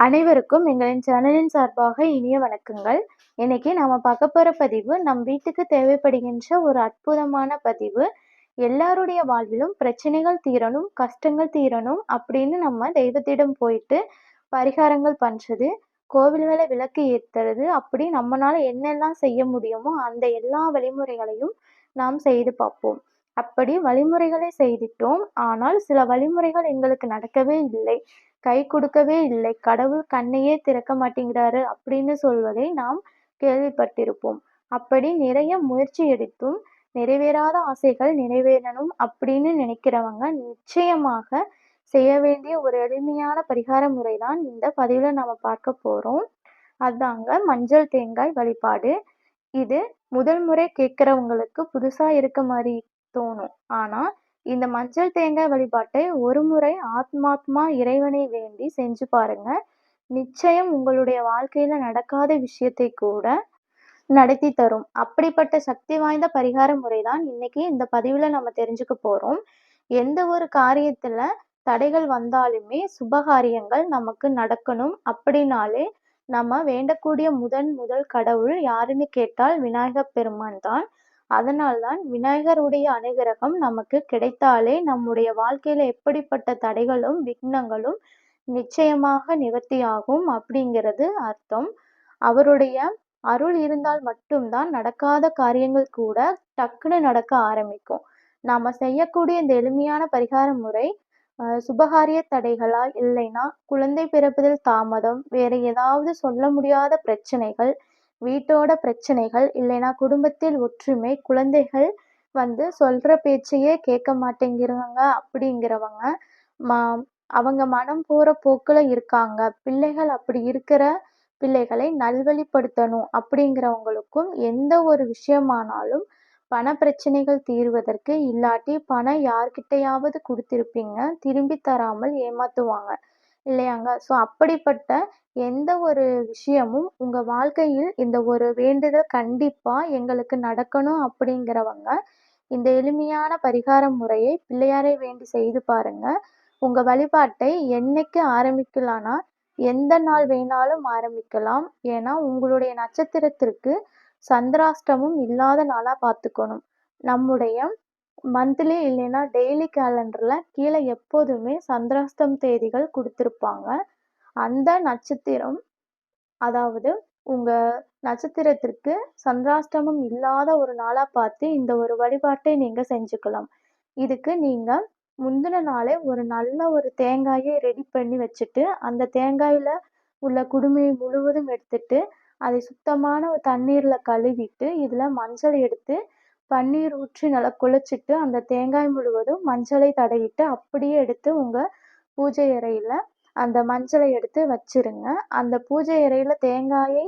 அனைவருக்கும் எங்களின் சேனலின் சார்பாக இனிய வணக்கங்கள். இன்னைக்கு நாம பார்க்க போற பதிவு நம் வீட்டுக்கு தேவைப்படுகின்ற ஒரு அற்புதமான பதிவு. எல்லாருடைய வாழ்விலும் பிரச்சனைகள் தீரணும் கஷ்டங்கள் தீரணும் அப்படின்னு நம்ம தெய்வத்திடம் போயிட்டு பரிகாரங்கள் பண்றது கோவில்களை விளக்கு ஏற்றுறது அப்படி நம்மளால என்னெல்லாம் செய்ய முடியுமோ அந்த எல்லா வழிமுறைகளையும் நாம் செய்து பார்ப்போம். அப்படி வழிமுறைகளை செய்திட்டோம். ஆனால் சில வழிமுறைகள் எங்களுக்கு நடக்கவே இல்லை. கை கொடுக்கவே இல்லை. கடவுள் கண்ணையே திறக்க மாட்டேங்கிறாரு அப்படின்னு சொல்வதை நாம் கேள்விப்பட்டிருப்போம். அப்படி நிறைய முயற்சி எடுத்தும் நிறைவேறாத ஆசைகள் நிறைவேறணும் அப்படின்னு நினைக்கிறவங்க நிச்சயமாக செய்ய வேண்டிய ஒரு எளிமையான பரிகார முறை தான் இந்த பதிவில் நம்ம பார்க்க போகிறோம் அதாங்க மஞ்சள் தேங்காய் வழிபாடு. இது முதல் முறை கேட்குறவங்களுக்கு புதுசாக இருக்க மாதிரி தோணும். ஆனால் இந்த மஞ்சள் தேங்காய் வழிபாட்டை ஒரு முறை ஆத்மாத்மா இறைவனை வேண்டி செஞ்சு பாருங்க. நிச்சயம் உங்களுடைய வாழ்க்கையில நடக்காத விஷயத்தை கூட நடத்தி தரும். அப்படிப்பட்ட சக்தி வாய்ந்த பரிகார முறை தான் இன்னைக்கு இந்த பதிவுல நம்ம தெரிஞ்சுக்க போறோம். எந்த ஒரு காரியத்துல தடைகள் வந்தாலுமே சுபகாரியங்கள் நமக்கு நடக்கணும் அப்படின்னாலே நம்ம வேண்டக்கூடிய முதன் முதல் கடவுள் யாருன்னு கேட்டால் விநாயகப் பெருமான் தான். அதனால்தான் விநாயகருடைய அனுகிரகம் நமக்கு கிடைத்தாலே நம்முடைய வாழ்க்கையில எப்படிப்பட்ட தடைகளும் விக்னங்களும் நிச்சயமாக நிவர்த்தியாகும் அப்படிங்கிறது அர்த்தம். அவருடைய அருள் இருந்தால் மட்டும்தான் நடக்காத காரியங்கள் கூட டக்குன்னு நடக்க ஆரம்பிக்கும். நாம செய்யக்கூடிய இந்த எளிமையான பரிகார முறை சுபகாரிய தடைகளா இல்லைன்னா குழந்தை பிறப்பதில் தாமதம் வேற ஏதாவது சொல்ல முடியாத பிரச்சனைகள் வீட்டோட பிரச்சனைகள் இல்லைன்னா குடும்பத்தில் ஒற்றுமை குழந்தைகள் வந்து சொல்ற பேச்சையே கேட்க மாட்டேங்கிறாங்க அப்படிங்கிறவங்க மா அவங்க மனம் போற போக்குல இருக்காங்க. பிள்ளைகள் அப்படி இருக்கிற பிள்ளைகளை நல்வழிப்படுத்தணும் அப்படிங்கிறவங்களுக்கும் எந்த ஒரு விஷயமானாலும் பண பிரச்சனைகள் தீர்வதற்கு இல்லாட்டி பணம் யார்கிட்டயாவது கொடுத்திருப்பீங்க திரும்பி தராமல் ஏமாத்துவாங்க. இல்லையாங்க? ஸோ அப்படிப்பட்ட எந்த ஒரு விஷயமும் உங்கள் வாழ்க்கையில் இந்த ஒரு வேண்டுதல் கண்டிப்பாக எங்களுக்கு நடக்கணும் அப்படிங்கிறவங்க இந்த எளிமையான பரிகார முறையை பிள்ளையாரை வேண்டி செய்து பாருங்க. உங்கள் வழிபாட்டை என்னைக்கு ஆரம்பிக்கலாம்னா எந்த நாள் வேணாலும் ஆரம்பிக்கலாம். ஏன்னா உங்களுடைய நட்சத்திரத்திற்கு சந்திராஷ்டமும் இல்லாத நாளாக பார்த்துக்கணும். நம்முடைய மந்த்லி இல்லைன்னா டெய்லி கேலண்டரில் கீழே எப்போதுமே சந்திராஷ்டம் தேதிகள் கொடுத்துருப்பாங்க. அந்த நட்சத்திரம் அதாவது உங்கள் நட்சத்திரத்திற்கு சந்திராஷ்டமம் இல்லாத ஒரு நாளாக பார்த்து இந்த ஒரு வழிபாட்டை நீங்கள் செஞ்சுக்கலாம். இதுக்கு நீங்கள் முந்தின நாளே ஒரு நல்ல ஒரு தேங்காயை ரெடி பண்ணி வச்சுட்டு அந்த தேங்காயில் உள்ள குடுமையை முழுவதும் எடுத்துட்டு அதை சுத்தமான தண்ணீரில் கழுவிட்டு இதில் மஞ்சள் எடுத்து பன்னீர் ஊற்றி நல்லா குழச்சிட்டு அந்த தேங்காய் முழுவதும் மஞ்சளை தடவிட்டு அப்படியே எடுத்து உங்கள் பூஜை அறையில் அந்த மஞ்சளை எடுத்து வச்சுருங்க. அந்த பூஜை அறையில் தேங்காயை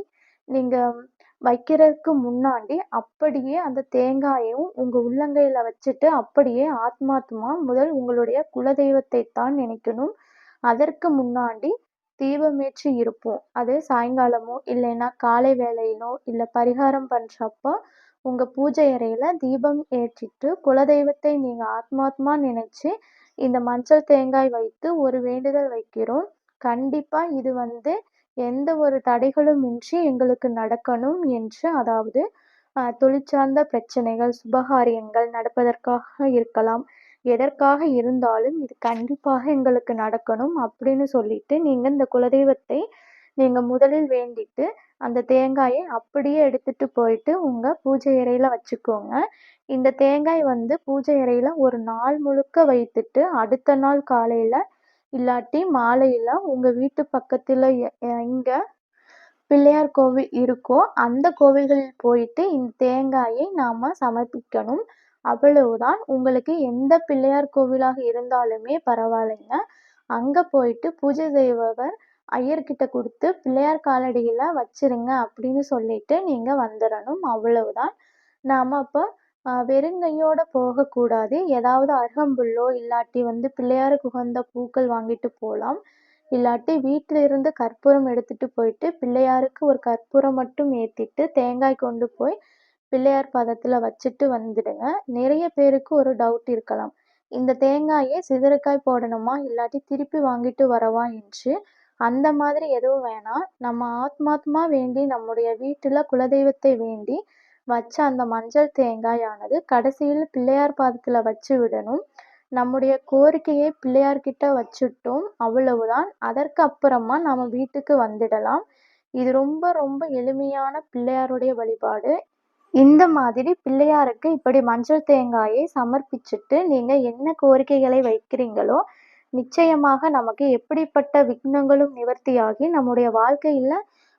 நீங்கள் வைக்கிறதுக்கு முன்னாடி அப்படியே அந்த தேங்காயையும் உங்கள் உள்ளங்கையில் வச்சுட்டு அப்படியே ஆத்மாத்மா முதல் உங்களுடைய குலதெய்வத்தை தான் நினைக்கணும். அதற்கு முன்னாடி தீபமேற்றி இருப்போம். அது சாயங்காலமோ இல்லைன்னா காலை வேலையிலோ இல்லை பரிகாரம் பண்ணுறப்போ உங்கள் பூஜை அறையில் தீபம் ஏற்றிட்டு குலதெய்வத்தை நீங்கள் ஆத்மாத்மா நினச்சி இந்த மஞ்சள் தேங்காய் வைத்து ஒரு வேண்டுதல் வைக்கிறோம். கண்டிப்பாக இது வந்து எந்த ஒரு தடைகளும் இன்றி எங்களுக்கு நடக்கணும் என்று அதாவது தொழிற்சார்ந்த பிரச்சனைகள் சுபகாரியங்கள் நடப்பதற்காக இருக்கலாம். எதற்காக இருந்தாலும் இது கண்டிப்பாக எங்களுக்கு நடக்கணும் அப்படின்னு சொல்லிட்டு நீங்கள் இந்த குலதெய்வத்தை நீங்கள் முதலில் வேண்டிட்டு அந்த தேங்காயை அப்படியே எடுத்துட்டு போயிட்டு உங்கள் பூஜை அறையில் வச்சுக்கோங்க. இந்த தேங்காய் வந்து பூஜை அறையில் ஒரு நாள் முழுக்க வைத்துட்டு அடுத்த நாள் காலையில் இல்லாட்டி மாலையில் உங்கள் வீட்டு பக்கத்தில் எங்கே பிள்ளையார் கோவில் இருக்கோ அந்த கோவில்களில் போயிட்டு இந்த தேங்காயை நாம் சமர்ப்பிக்கணும். அவ்வளவுதான். உங்களுக்கு எந்த பிள்ளையார் கோவிலாக இருந்தாலுமே பரவாயில்லைங்க. அங்கே போயிட்டு பூஜை செய்பவர் ஐயர்கிட்ட கொடுத்து பிள்ளையார் காலடியில் வச்சிருங்க அப்படின்னு சொல்லிட்டு நீங்கள் வந்துடணும் அவ்வளவுதான். நாம் அப்போ வெறுங்கையோட போகக்கூடாது. ஏதாவது அருகம்புல்லோ இல்லாட்டி வந்து பிள்ளையாருக்கு உகந்த பூக்கள் வாங்கிட்டு போகலாம் இல்லாட்டி வீட்டில் இருந்து கற்பூரம் எடுத்துட்டு போயிட்டு பிள்ளையாருக்கு ஒரு கற்பூரம் மட்டும் ஏற்றிட்டு தேங்காய் கொண்டு போய் பிள்ளையார் பதத்தில் வச்சுட்டு வந்துடுங்க. நிறைய பேருக்கு ஒரு டவுட் இருக்கலாம். இந்த தேங்காயை சிதறுக்காய் போடணுமா? இல்லாட்டி திருப்பி வாங்கிட்டு வரவா? என்று அந்த மாதிரி எதுவும் வேணாம். நம்ம ஆத்மாத்மா வேண்டி நம்முடைய வீட்டுல குலதெய்வத்தை வேண்டி வச்ச அந்த மஞ்சள் தேங்காயானது கடைசியில் பிள்ளையார் பாதத்துல வச்சு விடணும். நம்முடைய கோரிக்கையை பிள்ளையார்கிட்ட வச்சுட்டோம். அவ்வளவுதான். அதற்கு அப்புறமா நம்ம வீட்டுக்கு வந்துடலாம். இது ரொம்ப ரொம்ப எளிமையான பிள்ளையாருடைய வழிபாடு. இந்த மாதிரி பிள்ளையாருக்கு இப்படி மஞ்சள் தேங்காயை சமர்ப்பிச்சுட்டு நீங்க என்ன கோரிக்கைகளை வைக்கிறீங்களோ நிச்சயமாக நமக்கு எப்படிப்பட்ட விக்னங்களும் நிவர்த்தியாகி நம்முடைய வாழ்க்கையில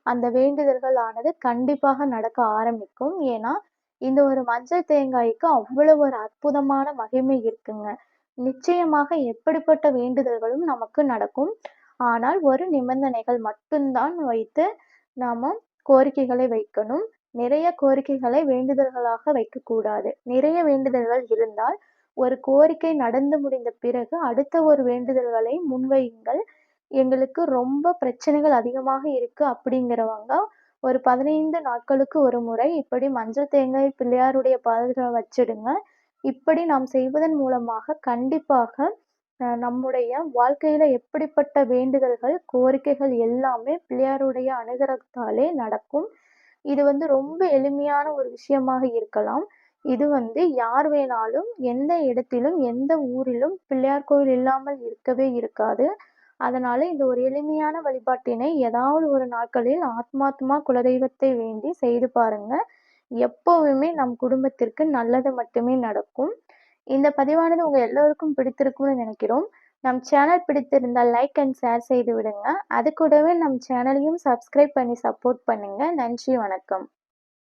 அந்த வேண்டுதல்கள் ஆனது கண்டிப்பாக நடக்க ஆரம்பிக்கும். ஏன்னா இந்த ஒரு மஞ்சள் தேங்காய்க்கு அவ்வளவு ஒரு அற்புதமான மகிமை இருக்குங்க. நிச்சயமாக எப்படிப்பட்ட வேண்டுதல்களும் நமக்கு நடக்கும். ஆனால் ஒரு நிபந்தனைகள் மட்டும்தான் வைத்து நாம கோரிக்கைகளை வைக்கணும். நிறைய கோரிக்கைகளை வேண்டுதல்களாக வைக்கக்கூடாது. நிறைய வேண்டுதல்கள் இருந்தால் ஒரு கோரிக்கை நடந்து முடிந்த பிறகு அடுத்த ஒரு வேண்டுதல்களை முன்வையுங்கள். எங்களுக்கு ரொம்ப பிரச்சனைகள் அதிகமாக இருக்கு அப்படிங்கிறவங்க ஒரு பதினைந்து நாட்களுக்கு ஒரு முறை இப்படி மஞ்சள் தேங்காய் பிள்ளையாருடைய பாதத்துல வச்சிடுங்க. இப்படி நாம் செய்வதன் மூலமாக கண்டிப்பாக நம்முடைய வாழ்க்கையில எப்படிப்பட்ட வேண்டுதல்கள் கோரிக்கைகள் எல்லாமே பிள்ளையாருடைய அனுகிரகத்தாலே நடக்கும். இது வந்து ரொம்ப எளிமையான ஒரு விஷயமாக இருக்கலாம். இது வந்து யார் வேணாலும் எந்த இடத்திலும் எந்த ஊரிலும் பிள்ளையார் கோவில் இல்லாமல் இருக்கவே இருக்காது. அதனால இந்த ஒரு எளிமையான வழிபாட்டினை ஏதாவது ஒரு நாட்களில் ஆத்மாத்மா குலதெய்வத்தை வேண்டி செய்து பாருங்க. எப்பவுமே நம் குடும்பத்திற்கு நல்லது மட்டுமே நடக்கும். இந்த பதிவானது உங்க எல்லோருக்கும் பிடித்திருக்கும்னு நினைக்கிறோம். நம் சேனல் பிடித்திருந்தால் லைக் அண்ட் ஷேர் செய்து விடுங்க. அது கூடவே நம் சேனலையும் சப்ஸ்கிரைப் பண்ணி சப்போர்ட் பண்ணுங்க. நன்றி வணக்கம்.